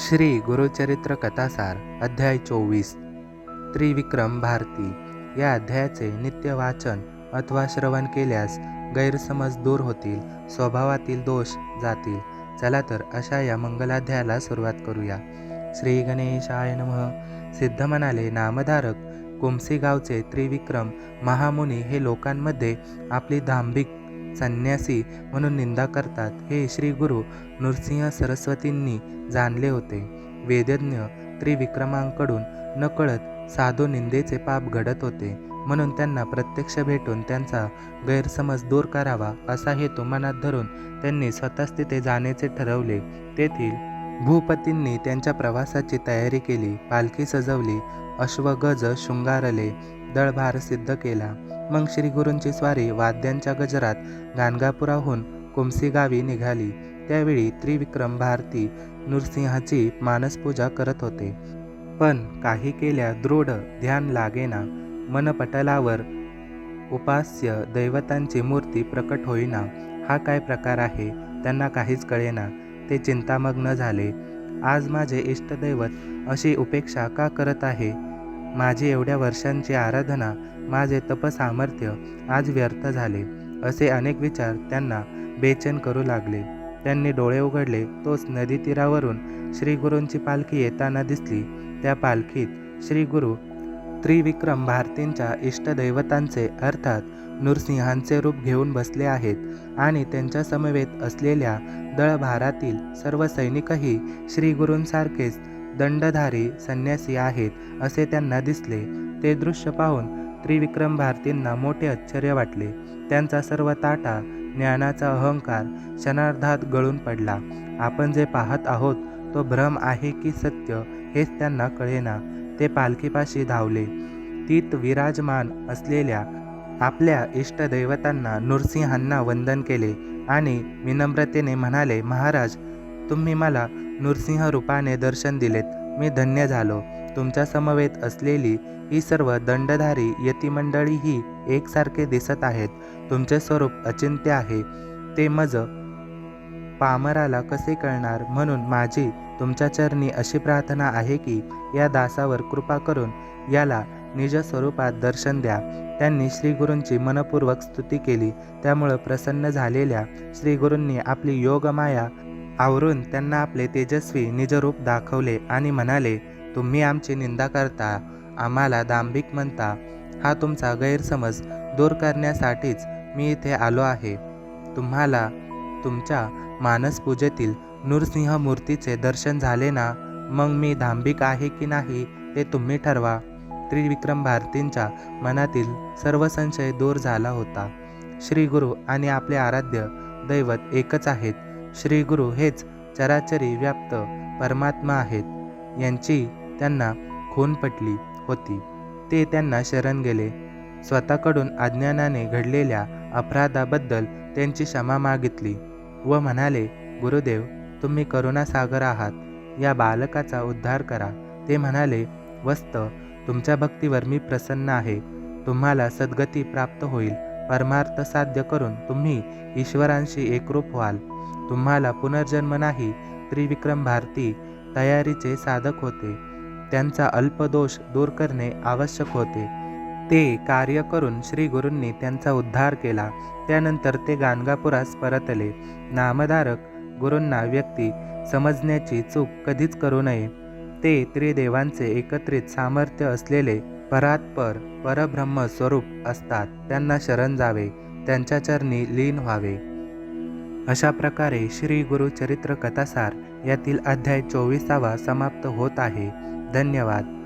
श्री गुरुचरित्र कथासार अध्याय चोवीस. त्रिविक्रम भारती. या अध्यायाचे नित्य वाचन अथवा श्रवण केल्यास गैरसमज दूर होतील स्वभावातील दोष जातील. चला तर अशा या मंगलाध्यायाला सुरुवात करूया. श्री गणेशाय नम. सिद्ध म्हणाले नामधारक कुमसी गावचे त्रिविक्रम महामुनी हे लोकांमध्ये आपली दांभिक संन्यासी म्हणून निंदा करतात. हे श्री गुरु नृसिंह सरस्वतींनी जाणले होते. वेदज्ञ त्रिविक्रमांकडून नकळत साधू निंदेचे पाप घडत होते. म्हणून त्यांना प्रत्यक्ष भेटून त्यांचा गैरसमज दूर करावा असा हेतू मनात धरून त्यांनी स्वतःच तिथे जाण्याचे ठरवले. तेथील भूपतींनी त्यांच्या प्रवासाची तयारी केली पालखी सजवली अश्वगज शृंगारले दळभार सिद्ध केला. मग श्रीगुरूंची स्वारी वाद्यांच्या गजरात गाणगापुराहून कुमसी गावी निघाली. त्यावेळी त्रिविक्रम भारती नृसिंहाची मानसपूजा करत होते. पण काही केल्या दृढ ध्यान लागेना. मनपटलावर उपास्य दैवतांची मूर्ती प्रकट होईना. हा काय प्रकार आहे? त्यांना काहीच कळेना. ते चिंतामग्न झाले. आज माझे इष्टदैवत अशी उपेक्षा का करत आहे? माझी एवढ्या वर्षांची आराधना माझे तपसामर्थ्य आज व्यर्थ झाले असे अनेक विचार त्यांना बेचैन करू लागले. त्यांनी डोळे उघडले तोच नदी तीरावरून पालखी येताना दिसली. त्या पालखीत श्री गुरु त्रिविक्रम भारतींच्या इष्टदैवतांचे अर्थात नृसिंहांचे रूप घेऊन बसले आहेत आणि त्यांच्या समवेत असलेल्या दळभारातील सर्व सैनिकही श्रीगुरूंसारखेच दंडधारी संन्यासी आहेत असे त्यांना दिसले. ते दृश्य पाहून त्रिविक्रम भारतींना मोठे आश्चर्य वाटले. त्यांचा सर्व ताटा ज्ञानाचा अहंकार क्षणार्धात गळून पडला. आपण जे पाहत आहोत तो भ्रम आहे की सत्य हेच त्यांना कळेना. ते पालखीपाशी धावले. तीत विराजमान असलेल्या आपल्या इष्टदैवतांना नृसिंहांना वंदन केले आणि विनम्रतेने म्हणाले महाराज तुम्ही मला नृसिंह रूपाने दर्शन दिलेत. मी धन्य झालो. तुमच्या समवेत असलेली ही सर्व दंडधारी यतिमंडळीही एकसारखे दिसत आहेत. तुमचे स्वरूप अचिंत्य आहे. ते मज पामराला कसे कळणार? म्हणून माझी तुमच्या चरणी अशी प्रार्थना आहे की या दासावर कृपा करून याला निज स्वरूपात दर्शन द्या. त्यांनी श्रीगुरूंची मनपूर्वक स्तुती केली. त्यामुळं प्रसन्न झालेल्या श्रीगुरूंनी आपली योगमाया आवरून त्यांना आपले तेजस्वी निजरूप दाखवले आणि म्हणाले तुम्ही आमची निंदा करता आम्हाला दांभिक म्हणता. हा तुमचा गैरसमज दूर करण्यासाठीच मी इथे आलो आहे. तुम्हाला तुमच्या मानसपूजेतील नृसिंह मूर्तीचे दर्शन झाले ना? मग मी दांभिक आहे की नाही ते तुम्ही ठरवा. त्रिविक्रम भारतींच्या मनातील सर्व संशय दूर झाला होता. श्री गुरु आणि आपले आराध्य दैवत एकच आहेत. श्री गुरु हेच चराचरी व्याप्त परमात्मा आहेत. यांची त्यांना खून पटली होती. ते त्यांना शरण गेले. स्वतःकडून अज्ञानाने घडलेल्या अपराधाबद्दल त्यांची क्षमा मागितली व म्हणाले गुरुदेव तुम्ही करुणासागर आहात. या बालकाचा उद्धार करा. ते म्हणाले वस्त तुमच्या भक्तीवर मी प्रसन्न आहे. तुम्हाला सद्गती प्राप्त होईल. परमार्थ साध्य करून तुम्ही ईश्वरांशी एकरूप व्हाल. तुम्हाला पुनर्जन्म नाही त्रिविक्रम भारती तयारीचे साधक होते. त्यांचा अल्पदोष दूर करणे आवश्यक होते. ते कार्य करून श्री गुरूंनी त्यांचा उद्धार केला. त्यानंतर ते गाणगापुरास परतले. नामधारक गुरूंना व्यक्ती समजण्याची चूक कधीच करू नये. ते त्रिदेवांचे एकत्रित सामर्थ्य असलेले परात्पर परब्रह्म स्वरूप असतात. त्यांना शरण जावे त्यांच्या चरणी लीन व्हावे. अशा प्रकारे श्री गुरु चरित्र कथासार यातील अध्याय चोवीसावा समाप्त होत आहे. धन्यवाद.